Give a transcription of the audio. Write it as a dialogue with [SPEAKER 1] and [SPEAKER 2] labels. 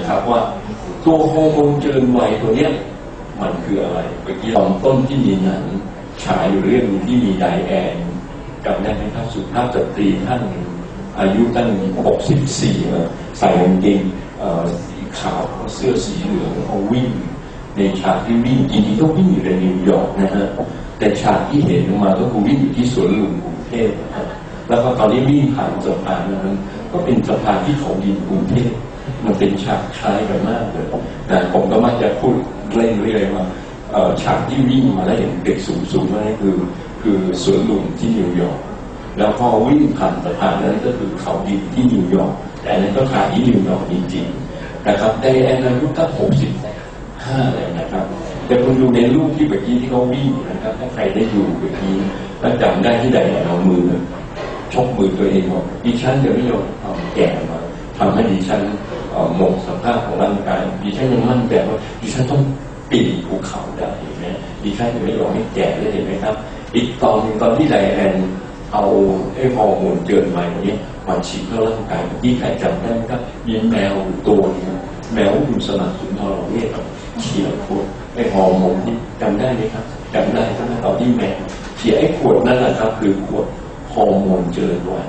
[SPEAKER 1] นะครับว่าตัวฮอร์โมนเจริญวัยตัวเนี้ยมันคืออะไรเมื่อกี้ตอนต้นที่มีหนังฉายอยู่เรื่องหนึงที่มีไดแอนจำได้ไหมครับสุภาพสตรีท่านหนึ่งอายุตั้ง64 ใส่กางเกงสีขาวเสื้อสีเหลืองเขาวิ่ง ในฉากที่วิ่งจริงๆก็วิ่งอยู่ในนิวยอร์กนะฮะแต่ฉากที่เห็นออกมาก็คือวิ่งอยู่ที่สวนลุมกรุงเทพแล้วก็ตอนนี้วิ่งผ่านสะพานนั้นก็เป็นสะพานที่เขาดินกรุงเทพ มันเป็นฉากคล้ายกันมากเลยนะผมก็มักจะพูดเล่นเรื่อยว่าฉากที่วิ่งมาแล้วเห็นเด็กสูงๆนั่นคือ คือสวนลุมที่นิวยอร์กแล้วพอวิ่งผ่านสะพานนั้นก็คือเขาดินที่นิวยอร์กแต่นั้นก็ถ่ายที่นิวยอร์กจริงๆนะครับไดแอนอายุตั้งหกสิบห้าเลยนะครับแต่คุณดูในรูปที่เมื่อกี้ที่เขาวิ่งนะครับถ้าใครได้อยู่เมื่อกี้แล้วจำได้ที่ใดเอามือชกมือตัวเองบอกดิฉันจะไม่ยอมเอาแก่มา ทำให้ดิฉันหมดสภาพของร่างกายดิฉันยังมั่นใจว่าดิฉันต้องปีนภูเขาได้เห็นไหมดิฉันจะไม่ยอมให้แก่ได้เห็นไหมครับ อีกตอนหนึ่งตอนที่ไดแอนเอาไอ้ฮอร์โมนเจินใหม่นี้มาฉีดเข้าร่างกายที่ใครจำได้ไหมครับมีแมวตัวนึงแมวคุณสนับสนุนทรเวชเฉียบขวดไอ้ฮอร์โมนนี่จำได้ไหมครับจำได้ใช่ไหมตอนที่แม่เฉียไอ้ขวดนั่นแหละครับ คือขวดฮอร์โมนเจริญวัย